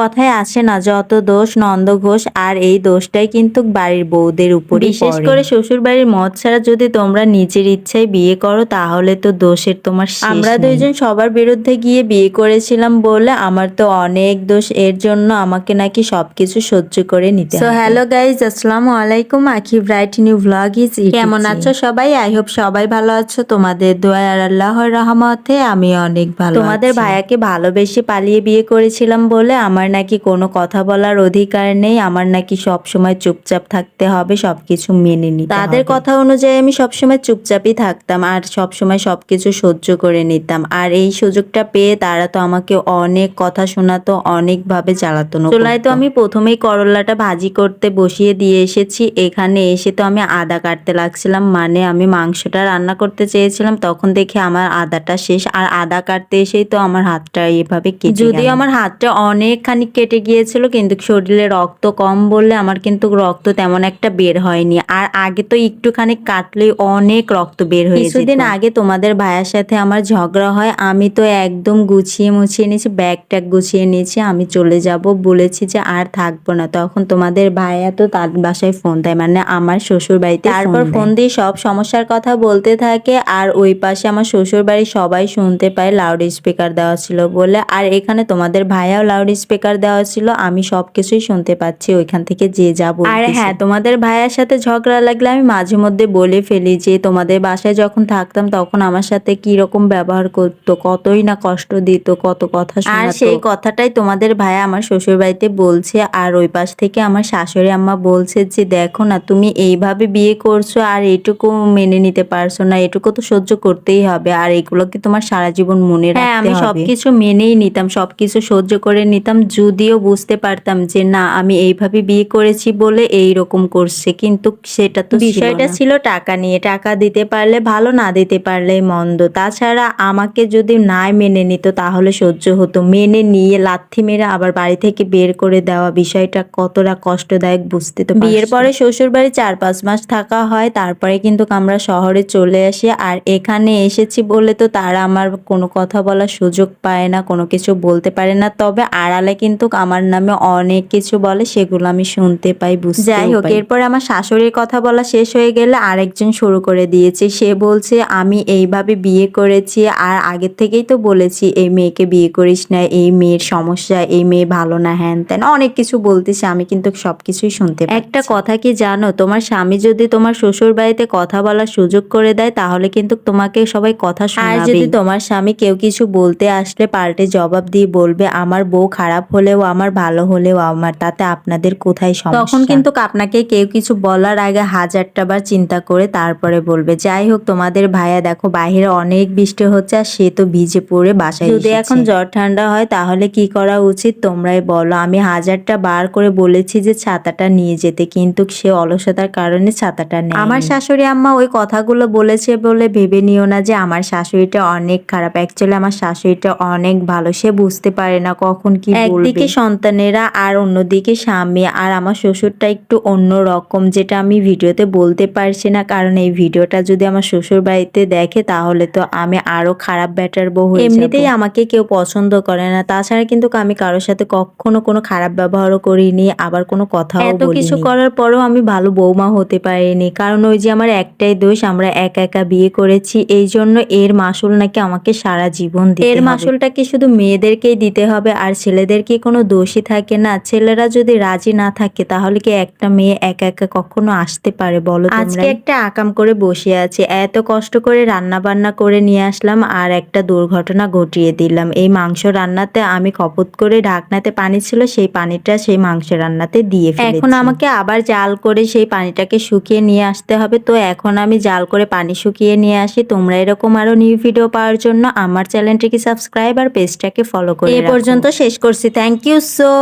কথায় আসে না যত দোষ নন্দ ঘোষ আর এই দোষটাই কিন্তু বাড়ির বউদের উপরই বিশেষ করে শ্বশুর বাড়ির মদ ছাড়া যদি তোমরা নিজের ইচ্ছায় বিয়ে করো তাহলে তো দোষের তোমার আমরা দুইজন সবার বিরুদ্ধে গিয়ে বিয়ে করেছিলাম বলে আমার তো অনেক দোষ এর জন্য আমাকে নাকি সবকিছু সহ্য করে নিতে সো হ্যালো গাইজ আসসালামু আলাইকুম আখি ব্রাইট নিউ ভ্লগ ইজ কেমন আছো সবাই? আই হোপ সবাই ভালো আছো। তোমাদের দোয়া আর আল্লাহর রহমতে আমি অনেক ভালো তোমাদের ভাইয়াকে ভালোবেসে পালিয়ে বিয়ে করেছিলাম বলে আমার নাকি কোনো কথা বলার অধিকার নেই আমার নাকি সব সময় চুপচাপ থাকতে হবে সবকিছু মেনে নিতে তাদের কথা অনুযায়ী আমি সবসময় চুপচাপই থাকতাম আর সবসময় সবকিছু সহ্য করে নিতাম। আর এই সুযোগটা পেয়ে তারা তো আমাকে অনেক কথা শোনাতো অনেকভাবে জ্বালাতো চুলায় তো আমি প্রথমেই করলাটা ভাজি করতে বসিয়ে দিয়ে এসেছি। এখানে এসে তো আমি আদা কাটতে লাগছিলাম মানে আমি মাংসটা রান্না করতে চেয়েছিলাম। তখন দেখে আমার আদাটা শেষ আর আদা কাটতে এসেই তো আমার হাতটা এভাবে কেটে যদিও আমার হাতটা অনেকখানি কেটে গিয়েছিল কিন্তু শরীরে রক্ত কম বললে আমার কিন্তু রক্ত তেমন একটা বের হয়নি। আর আগে তো একটুখানি কাটলেই অনেক রক্ত বের হয়ে কিছুদিন আগে তোমাদের ভাইয়ের সাথে আমার ঝগড়া হয় আমি তো একদম গুছিয়ে মুছিয়ে নিয়েছি ব্যাগ ট্যাগ গুছিয়ে নিয়েছি আমি চলে যাব। বলেছি যে আর থাকব না। তখন তোমাদের ভাইয়া তো তার বাসায় ফোন দেয় মানে আমার শ্বশুর বাড়িতে তারপর ফোন দিয়ে সব সমস্যার কথা বলতে থাকে আর ওই পাশে আমার শ্বশুর বাড়ি সবাই শুনতে পায় লাউড স্পিকার দেওয়া ছিল বলে। আর এখানে তোমাদের ভাইয়াও লাউড স্পিকার দেওয়া ছিল আমি সবকিছুই শুনতে পাচ্ছি ওইখান থেকে যে যা আর হ্যাঁ তোমাদের ভাইয়ার সাথে ঝগড়া লাগলে আমি মাঝে মধ্যে বলে ফেলি যে তোমাদের বাসায় যখন থাকতাম তখন আমার সাথে কি রকম ব্যবহার করতো কতই না কষ্ট দিত কত কথা আর সেই কথাটাই তোমাদের ভাইয়া আমার শ্বশুর বাড়িতে বলছে আর ওই পাশ থেকে আমার শাশুড়ি আম্মা বলছে যে দেখো না তুমি এইভাবে বিয়ে করছ আর এইটুকু মেনে নিতে পারছ না এটুকু তো সহ্য করতেই হবে আর এগুলো কি তোমার সারা জীবন মনে রাখতে হ্যাঁ আমি সবকিছু মেনেই নিতাম সবকিছু সহ্য করে নিতাম যদিও বুঝতে পারতাম যে না আমি এইভাবে বিয়ে করেছি বলে এই রকম করছে। কিন্তু সেটা তো বিষয়টা ছিল টাকা নিয়ে। টাকা দিতে পারলে ভালো না দিতে পারলে মন্দ। তাছাড়া আমাকে যদি না মেনে নিত তাহলে সহ্য হতো। মেনে নিয়ে লাথি মেরে আবার বাড়ি থেকে বের করে দেওয়া বিষয়টা কতটা কষ্টদায়ক বুঝতে তো বিয়ের পরে শ্বশুর বাড়ি চার পাঁচ মাস থাকা হয় তারপরে কিন্তু আমরা শহরে চলে আসি। আর এখানে এসেছি বলে তো তারা আমার কোনো কথা বলার সুযোগ পায় না কোনো কিছু বলতে পারে না। তবে আড়ালে কিন্তু আমার নামে অনেক কিছু বলে সেগুলো আমি শুনতে পাই বুঝতে যাই হোক এরপর আমার শাশুড়ির কথা বলা শেষ হয়ে গেলে আরেকজন শুরু করে দিয়েছে। সে বলছে আমি এইভাবে বিয়ে করেছি আর আগের থেকেই তো বলেছি এই মেয়েকে বিয়ে করিস না এই মেয়ের সমস্যা এই মেয়ে ভালো না হ্যান ত্যান। অনেক কিছু বলতেছে আমি কিন্তু সবকিছুই শুনতে পাই। একটা কথা কি জানো? তোমার স্বামী যদি তোমার শ্বশুর বাড়িতে কথা বলার সুযোগ করে দেয় তাহলে কিন্তু তোমাকে সবাই কথা শোনাবে আর যদি তোমার স্বামী কেউ কিছু বলতে আসলে পাল্টে জবাব দিয়ে বলবে আমার বউ খারাপ হলেও আমার ভালো হলেও আমার তাতে আপনাদের কোথায় সমস্যা? তখন কিন্তু আপনাকে কেউ কিছু বলার আগে হাজারটা বার চিন্তা করে তারপরে বলবে যাই হোক তোমাদের ভাইয়া দেখো বাইরে অনেক বৃষ্টি হচ্ছে আর সে তো ভিজে পড়ে বাসায় যদি এখন জ্বর ঠান্ডা হয় তাহলে কি করা উচিত তোমরাই বলো? আমি হাজারটা বার করে বলেছি যে ছাতাটা নিয়ে যেতে কিন্তু সে অলসতার কারণে ছাতাটা নেই আমার শাশুড়ি আম্মা ওই কথাগুলো বলেছে বলে ভেবে নিও না যে আমার শাশুড়িটা অনেক খারাপ। অ্যাকচুয়ালি আমার শাশুড়িটা অনেক ভালো সে বুঝতে পারে না কখন কি একদিকে সন্তানেরা আর অন্যদিকে স্বামী আর আমার শ্বশুরটা একটু অন্য রকম যেটা আমি ভিডিওতে বলতে পারছি না। কারণ এই ভিডিওটা যদি আমার শ্বশুর বাড়িতে দেখে তাহলে তো আমি আরও খারাপ ব্যাটার বউ এমনিতেই আমাকে কেউ পছন্দ করে না। তাছাড়া কিন্তু আমি কারোর সাথে কখনো কোনো খারাপ ব্যবহারও করিনি আবার কোনো কথাও এত কিছু করার পরেও আমি ভালো বৌমা হতে পারিনি। কারণ ওই যে আমার একটাই দোষ আমরা একা একা বিয়ে করেছি এই জন্য এর মাসুল নাকি আমাকে সারা জীবন দিতে এর মাসুলটা কি শুধু মেয়েদেরকেই দিতে হবে আর ছেলেদের কি কোনো দোষী থাকে না? ছেলেরা যদি রাজি না থাকে তাহলে কি একটা মেয়ে একা একা কখনো আসতে পারে বলো আজকে একটা আকাম করে বসে আছে। এত কষ্ট করে রান্না বান্না করে নিয়ে আসলাম আর একটা দুর্ঘটনা ঘটিয়ে দিলাম। এই মাংস রান্নাতে আমি কপত করে ঢাকনাতে পানি ছিল সেই পানিটা সেই মাংস রান্নাতে দিয়ে এখন আমাকে আবার জাল করে সেই পানিটাকে শুকিয়ে নিয়ে আসতে হবে। তো এখন আমি জাল করে পানি শুকিয়ে নিয়ে আসি। তোমরা এরকম আরও নিউ ভিডিও পাওয়ার জন্য আমার চ্যানেলটিকে সাবস্ক্রাইব আর পেজটাকে ফলো করে এই পর্যন্ত শেষ করছি। থ্যাংক ইউ সো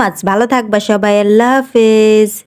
মাচ ভালো থাকবা সবাই. আল্লাহ হাফেজ।